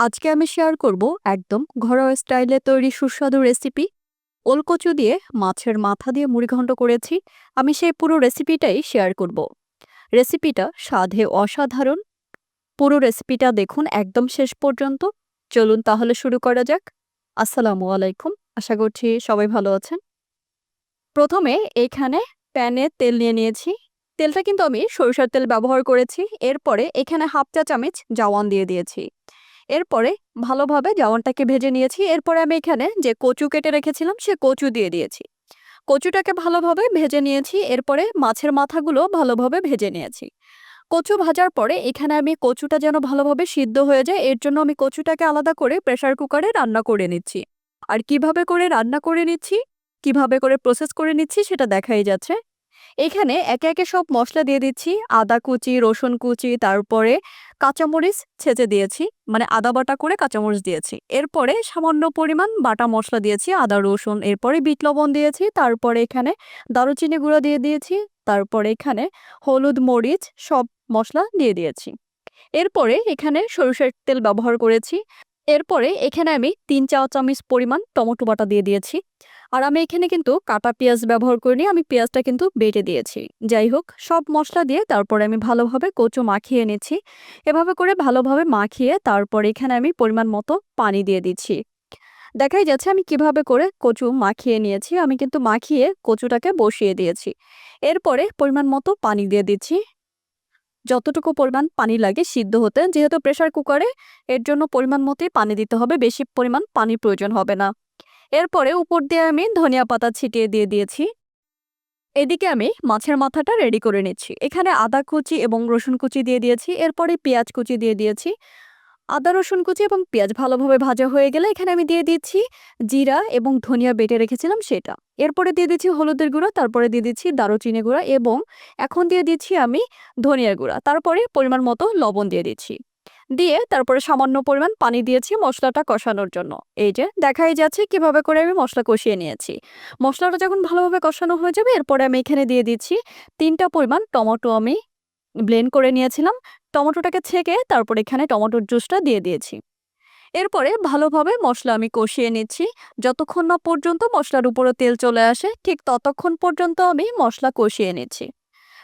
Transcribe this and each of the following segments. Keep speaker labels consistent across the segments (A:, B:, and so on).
A: আজকে আমি শেয়ার করব একদম ঘরোয়া স্টাইলে তৈরি সুস্বাদু রেসিপি ওলকচু দিয়ে, মাছের মাথা দিয়ে মুড়িঘণ্ট করেছি। আমি সেই পুরো রেসিপিটাই শেয়ার করব। রেসিপিটা স্বাদে অসাধারণ। পুরো রেসিপিটা দেখুন একদম শেষ পর্যন্ত। চলুন তাহলে শুরু করা যাক। আসসালামু আলাইকুম। আশা করছি সবাই ভালো আছেন। প্রথমে এখানে প্যানে তেল নিয়ে নিয়েছি। তেলটা কিন্তু আমি সরিষার তেল ব্যবহার করেছি। এরপরে এখানে হাফ চা চামচ জাওয়ান দিয়ে দিয়েছি। এরপরে ভালোভাবে জাওয়ানটাকে ভেজে নিয়েছি। এরপরে আমি এখানে যে কচু কেটে রেখেছিলাম, সে কচু দিয়ে দিয়েছি। কচুটাকে ভালোভাবে ভেজে নিয়েছি, এরপরে মাছের মাথাগুলো ভালোভাবে ভেজে নিয়েছি। কচু ভাজার পরে এখানে আমি কচুটা যেন ভালোভাবে সিদ্ধ হয়ে যায়, এর জন্য আমি কচুটাকে আলাদা করে প্রেসার কুকারে রান্না করে নিচ্ছি। আর কীভাবে করে রান্না করে নিচ্ছি, কীভাবে করে প্রসেস করে নিচ্ছি, সেটা দেখাই যাচ্ছে। এখানে একে একে সব মশলা দিয়ে দিচ্ছি। আদা কুচি, রসুন কুচি, তারপরে কাঁচামরিচ ছেঁচে দিয়েছি। মানে আদা বাটা করে কাঁচামরিচ দিয়েছি। এরপরে সামান্য পরিমাণ বাটা মশলা দিয়েছি, আদা, রসুন, এরপরে বিট লবণ দিয়েছি, তারপরে এখানে দারুচিনি গুঁড়ো দিয়ে দিয়েছি, তারপরে এখানে হলুদ মরিচ সব মশলা দিয়ে দিয়েছি। এরপরে এখানে সরিষার তেল ব্যবহার করেছি। এরপরে এখানে আমি তিন চা চামচ পরিমাণ টমেটো বাটা দিয়ে দিয়েছি। আর আমি এখানে কিন্তু কাটা পেঁয়াজ ব্যবহার করিনি, আমি পেঁয়াজটা কিন্তু বেটে দিয়েছি। যাই হোক, সব মশলা দিয়ে তারপরে আমি ভালোভাবে কচু মাখিয়ে নিচ্ছি। এভাবে করে ভালোভাবে মাখিয়ে তারপর এখানে আমি পরিমাণ মতো পানি দিয়ে দিচ্ছি। দেখাই যাচ্ছে আমি কীভাবে করে কচু মাখিয়ে নিয়েছি। আমি কিন্তু মাখিয়ে কচুটাকে বসিয়ে দিয়েছি। এরপরে পরিমাণ মতো পানি দিয়ে দিচ্ছি। যতটুকু পরিমাণ পানি লাগে সিদ্ধ হতে। যেহেতু প্রেশার কুকারে এর জন্য পরিমাণ মতোই পানি দিতে হবে, বেশি পরিমাণ পানি প্রয়োজন হবে না। এরপরে উপর দিয়ে আমি ধনিয়া পাতা ছিটিয়ে দিয়ে দিয়েছি। এদিকে আমি মাছের মাথাটা রেডি করে নিচ্ছি। এখানে আদা কুচি এবং রসুন কুচি দিয়ে দিয়েছি। এরপরে পেঁয়াজ কুচি দিয়ে দিয়েছি। আদা, রসুন কুচি এবং পেঁয়াজ ভালোভাবে ভাজা হয়ে গেলে এখানে আমি দিয়ে দিচ্ছি জিরা এবং ধনিয়া বেটে রেখেছিলাম সেটা। এরপরে দিয়ে দিচ্ছি হলুদের গুঁড়া, তারপরে দিয়ে দিচ্ছি দারুচিনি গুঁড়া এবং এখন দিয়ে দিচ্ছি আমি ধনিয়ার গুঁড়া। তারপরে পরিমাণ মতো লবণ দিয়ে দিচ্ছি। দিয়ে তারপরে সামান্য পরিমাণ পানি দিয়েছি মশলাটা কষানোর জন্য। এই যে দেখাই যাচ্ছে কীভাবে করে আমি মশলা কষিয়ে নিয়েছি। মশলাটা যখন ভালোভাবে কষানো হয়ে যাবে, এরপরে আমি এখানে দিয়ে দিচ্ছি তিনটা পরিমাণ টমেটো আমি ব্লেন্ড করে নিয়েছিলাম। টমেটোটাকে ছেঁকে তারপর এখানে টমেটোর জুসটা দিয়ে দিয়েছি। এরপরে ভালোভাবে মশলা আমি কষিয়ে নিচ্ছি। যতক্ষণ না পর্যন্ত মশলার উপরে তেল চলে আসে, ঠিক ততক্ষণ পর্যন্ত আমি মশলা কষিয়ে নিচ্ছি।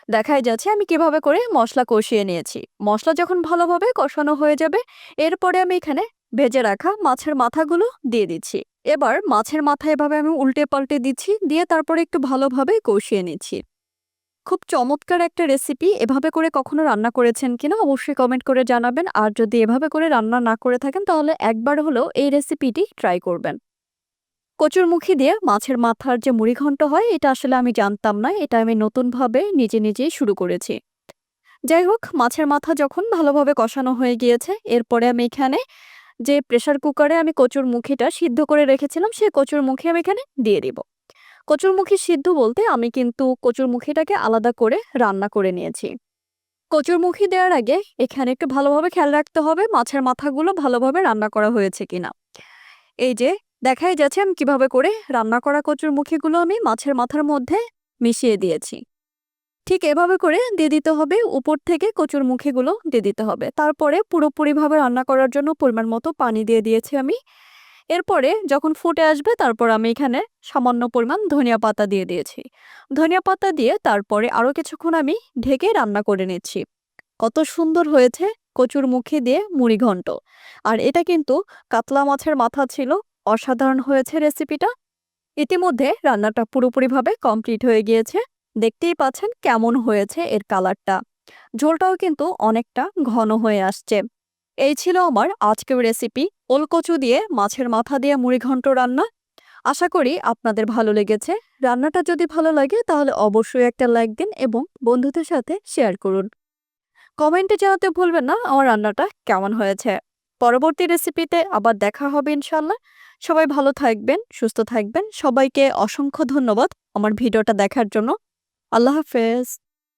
A: দেখাই যাচ্ছে আমি কীভাবে করে মশলা কষিয়ে নিয়েছি। মশলা যখন ভালোভাবে কষানো হয়ে যাবে, এরপরে আমি এখানে ভেজে রাখা মাছের মাথাগুলো দিয়ে দিচ্ছি। এবার মাছের মাথা এভাবে আমি উল্টে পাল্টে দিচ্ছি, দিয়ে তারপরে একটু ভালোভাবে কষিয়ে নিচ্ছি। খুব চমৎকার একটা রেসিপি এভাবে করে কখনো রান্না করেছেন কিনা অবশ্যই কমেন্ট করে জানাবেন। আর যদি এভাবে করে রান্না না করে থাকেন, তাহলে একবার হলেও এই রেসিপিটি ট্রাই করবেন। কচুরমুখী দিয়ে মাছের মাথার যে মুড়িঘণ্ট হয়, এটা আসলে আমি জানতাম না, এটা আমি নতুনভাবে নিজে নিজেই শুরু করেছি। যাই হোক, মাছের মাথা যখন ভালোভাবে কষানো হয়ে গিয়েছে, এরপরে আমি এখানে যে প্রেসার কুকারে আমি কচুর মুখিটা সিদ্ধ করে রেখেছিলাম, সেই কচুর মুখি আমি এখানে দিয়ে দিব। কচুরমুখী সিদ্ধ বলতে আমি কিন্তু কচুরমুখীটাকে আলাদা করে রান্না করে নিয়েছি। কচুরমুখী দেওয়ার আগে এখানে একটু ভালোভাবে খেয়াল রাখতে হবে মাছের মাথাগুলো ভালোভাবে রান্না করা হয়েছে কিনা। এই যে দেখাই যাচ্ছে আমি কীভাবে করে রান্না করা কচুরমুখীগুলো আমি মাছের মাথার মধ্যে মিশিয়ে দিয়েছি। ঠিক এভাবে করে দিয়ে দিতে হবে, উপর থেকে কচুর মুখিগুলো দিয়ে দিতে হবে। তারপরে পুরোপুরিভাবে রান্না করার জন্য পরিমাণ মতো পানি দিয়ে দিয়েছি আমি। এরপরে যখন ফুটে আসবে, তারপর আমি এখানে সামান্য পরিমাণ ধনিয়া পাতা দিয়ে দিয়েছি। ধনিয়া পাতা দিয়ে তারপরে আরও কিছুক্ষণ আমি ঢেকে রান্না করে নিচ্ছি। কত সুন্দর হয়েছে কচুর মুখে দিয়ে মুড়ি ঘন্ট। আর এটা কিন্তু কাতলা মাছের মাথা ছিল, অসাধারণ হয়েছে রেসিপিটা। ইতিমধ্যে রান্নাটা পুরোপুরিভাবে কমপ্লিট হয়ে গিয়েছে। দেখতেই পাচ্ছেন কেমন হয়েছে এর কালারটা। ঝোলটাও কিন্তু অনেকটা ঘন হয়ে আসছে। এই ছিল আমার আজকের রেসিপি ওলকচু দিয়ে, মাছের মাথা দিয়ে মুড়ি ঘন্ট রান্না। আশা করি আপনাদের ভালো লেগেছে। রান্নাটা যদি ভালো লাগে তাহলে অবশ্যই একটা লাইক দিন এবং বন্ধুদের সাথে শেয়ার করুন। কমেন্টে জানাতে ভুলবেন না আমার রান্নাটা কেমন হয়েছে। পরবর্তী রেসিপিতে আবার দেখা হবে ইনশাল্লাহ সবাই ভালো থাকবেন, সুস্থ থাকবেন। সবাইকে অসংখ্য ধন্যবাদ আমার ভিডিওটা দেখার জন্য। আল্লাহ হাফেজ।